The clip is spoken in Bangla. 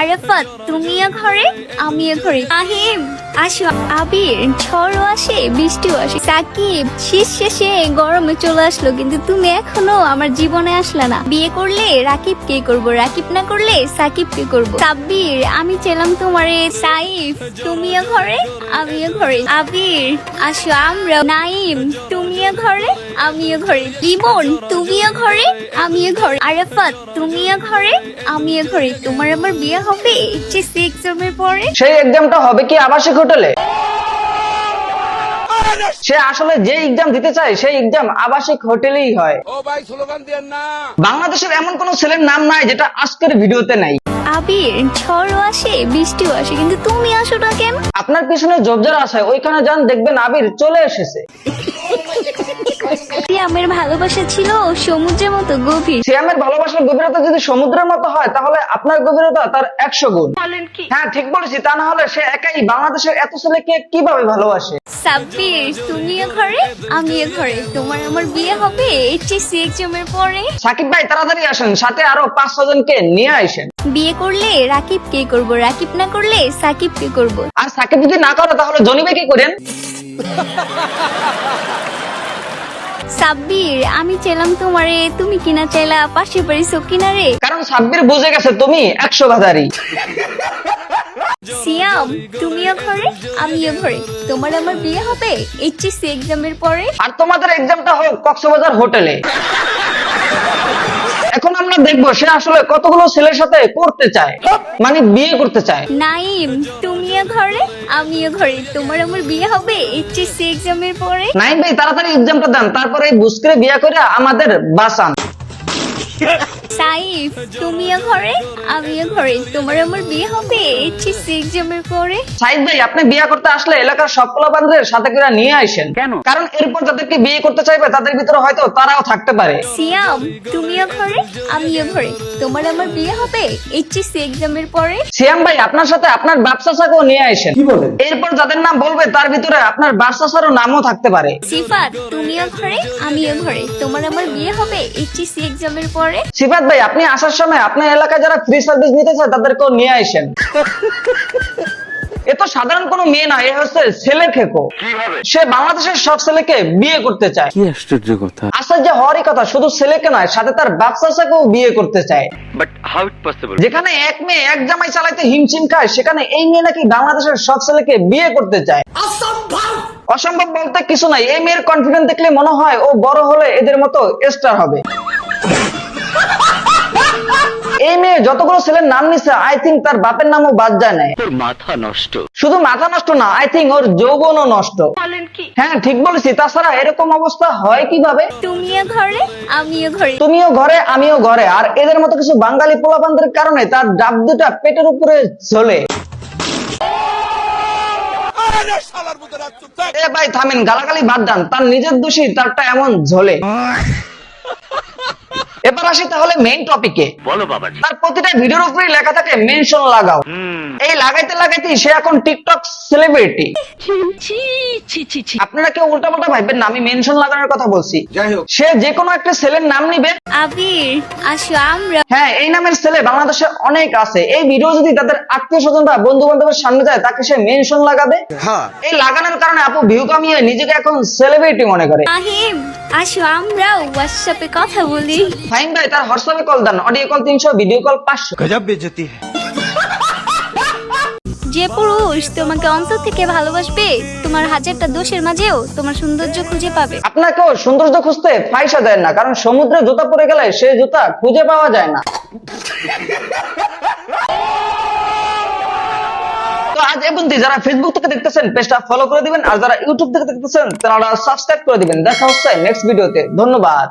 আরাফাত ঘরে? ঘরে। আহিম আসো। আবির, ঝড়ও আসে, বৃষ্টিও আসে। সাকিব শেষে গরমে চলে আসলো, কিন্তু তুমি এখনও আমার জীবনে আসলে না। বিয়ে করলে রাকিব কে করব? রাকিব না করলে সাকিব কে করব? সাব্বির, আমি চেলাম তোমারে সাইফ। তুমিও ঘরে? আমিও ঘরে। আবির, আসো। আমরা নাইম তুমিও ঘরে আমিও ঘরে। তুমিও ঘরে আমিও ঘরে। আরাফাত তুমিও ঘরে আমিও ঘরে। তোমার আমার বিয়ে হবে? এইচএসসি এক্সামের পরে? সেই এক্সামটা হবে কি আবাসিক হোটেলে? সে আসলে যে এক্সাম দিতে চায় সেই এক্সাম আবাসিক হোটেলেই হয়। ও ভাই স্লোগান দেন না। বাংলাদেশের এমন কোন ছেলের নাম নাই যেটা আজকের ভিডিওতে নাই। আবির ঝড়ও আসে বৃষ্টিও আসে কিন্তু তুমি আসো না কেন? আপনার পিছনে জবজার আছে ওইখানে যান দেখবেন আবির চলে এসেছে। আমার ভালোবাসা ছিল সমুদ্রের মতো গভীর। সিয়ামের ভালোবাসার গভীরতা যদি সমুদ্রের মতো হয় তাহলে আপনার গভীরতা তার একশো গুণ। বলেন কি? হ্যাঁ ঠিক বলেছি। তা না হলে সে একাই বাংলাদেশের এত ছেলেকে কীভাবে ভালোবাসে? সাব্বির তুমিও ঘরে আমিও ঘরে। তোমার আমার বিয়ে হবে এইচএসসি এক্সামের পরে। সাকিব ভাই তাড়াতাড়ি আসেন। সাথে আরও পাঁচ ছজনকে নিয়ে আসেন। বিয়ে করলে রাকিব কে করব? রাকিব না করলে সাকিব কে করব? আর সাকিব যদি না করে তাহলে জনিবে কি করেন? সাব্বির আমি চেলাম তোমারে। তুমি কিনা চাইলা পাশে বাড়ি কিনা রে? কারণ সাব্বির বুঝে গেছে তুমি একশো বাজারি। সিয়াম তুমিও ঘরে আমিও ঘরে। তোমার আমার বিয়ে হবে? এইচএসসি এক্সামের পরে? আর তোমাদের এক্সামটা হোক কক্সবাজার হোটেলে। দেখব সে আসলে কতগুলো ছেলের সাথে করতে চায় মানে বিয়ে করতে চায়। নাইম তুমিও ঘরে আমিও ঘরে। তোমার আমার বিয়ে হবে এইচএসসি এক্সামের পরে? নাইম ভাই তাড়াতাড়ি এক্সামটা দেন তারপরে বুঝ করে বিয়ে করে আমাদের বাসান সাইফ তুমিও ঘরে আমিও ঘরে। তোমার আমার বিয়ে হবে এইচএসসি এক্সামের পরে। সাইদ ভাই আপনি বিয়ে করতে আসলে এলাকার সব সাথে করে নিয়ে আসেন। কেন? কারণ এরপর যাদেরকে বিয়ে করতে চাইবে তাদের ভিতরে হয়তো তারাও থাকতে পারে। সিয়াম তুমিও ঘরে আমিও ঘরে। তোমার আমার বিয়ে হবে এইচএসসি এক্সামের পরে। সিয়াম ভাই আপনার সাথে আপনার নিয়ে আসেন। কি বলেন? এরপর যাদের নাম বলবে তার ভিতরে আপনার ব্যবসা ছাড়াও নামও থাকতে পারে। সিফাত তুমিও ঘরে আমিও ঘরে। তোমার আমার বিয়ে হবে এইচএসসি এক্সামের পরে। সিফাত ভাই আপনি আসার সময় আপনার এলাকায় যারা ফ্রি সার্ভিস নিতে চায় তাদেরকেও নিয়ে আসেন। এ তো সাধারণ কোনো মেয়ে না এ হচ্ছে ছেলে খেকো। সে বাংলাদেশের সব ছেলেকে বিয়ে করতে চায়। কি আশ্চর্য কথা। আশ্চর্য হওয়ারই কথা শুধু ছেলেকে নয় সাথে তার ব্যবসা চাকেও বিয়ে করতে চায়। বাট হাউ ইট পসিবল যেখানে এক মেয়ে এক জামাই চালাইতে হিমশিম খায় সেখানে এই মেয়ে নাকি বাংলাদেশের সব ছেলেকে বিয়ে করতে চায়। অসম্ভব! বলতে কিছু নাই। এই মেয়ের কনফিডেন্স দেখলে মনে হয় ও বড় হলে এদের মতো স্টার হবে। এই মেয়ে যতগুলো ছেলের নাম নিছে আই থিঙ্ক তার বাপের নামও বাদ যায় নাই। তোর মাথা নষ্ট। শুধু মাথা নষ্ট না আই থিঙ্ক ওর যৌবনও নষ্ট। হ্যাঁ ঠিক বলেছি। তাছাড়া এরকম অবস্থা হয় কীভাবে? তুমিও ঘরে আমিও ঘরে। তুমিও ঘরে আমিও ঘরে। আর এদের মতো কিছু বাঙালি পোলাপানদের কারণে তার ডাব দুটা পেটের উপরে ঝোলে। থাক। এ ভাই থামেন গালাগালি বাদ দেন। তার নিজের দোষী তারটা এমন ঝোলে। এবার আসি তাহলে মেইন টপিকে বলো বাবাজি। তার প্রতিটা ভিডিওর উপরে লেখা থাকে মেনশন লাগাও। এই লাগাইতে লাগাইতে সে এখন টিকটক সেলিব্রিটি আপনারা কেউ উল্টা পাল্টা ভাববেন না আমি মেনশন লাগানোর কথা বলছি। যাই হোক। সে যে কোনো একটা ছেলের নাম নিবে। আবির আসো আমরা। হ্যাঁ এই নামের ছেলে বাংলাদেশে অনেক আছে। এই ভিডিও যদি তাদের আত্মীয় স্বজন বা বন্ধু বান্ধবের সামনে যায় তাকে সে মেনশন লাগাবে। হ্যাঁ। এই লাগানোর কারণে আপু ভিউ কামিয়ে নিজেকে এখন সেলিব্রিটি মনে করে। আহিম আসো আমরাও হোয়াটসঅ্যাপে কথা বলি। ফাইন ভাই তার হোয়াটসঅ্যাপে কল দেন অডিও কল তিনশো ভিডিও কল পাঁচশো। গজব বেজতি যে পুরুষ তোমাকে অন্তর থেকে ভালোবাসবে তোমার হাজারটা দোষের মাঝেও তোমার সৌন্দর্য খুঁজে পাবে। আপনাকেও সৌন্দর্য খুঁজতে পয়সা দেয় না কারণ সমুদ্রে জুতা পরে গেলে সে জুতা খুঁজে পাওয়া যায় না। তো আজ এবং যারা ফেসবুক থেকে দেখতেছেন পেজটা ফলো করে দিবেন আর যারা ইউটিউব থেকে দেখতেছেন তারা সাবস্ক্রাইব করে দিবেন। দেখা হচ্ছে নেক্সট ভিডিওতে ধন্যবাদ।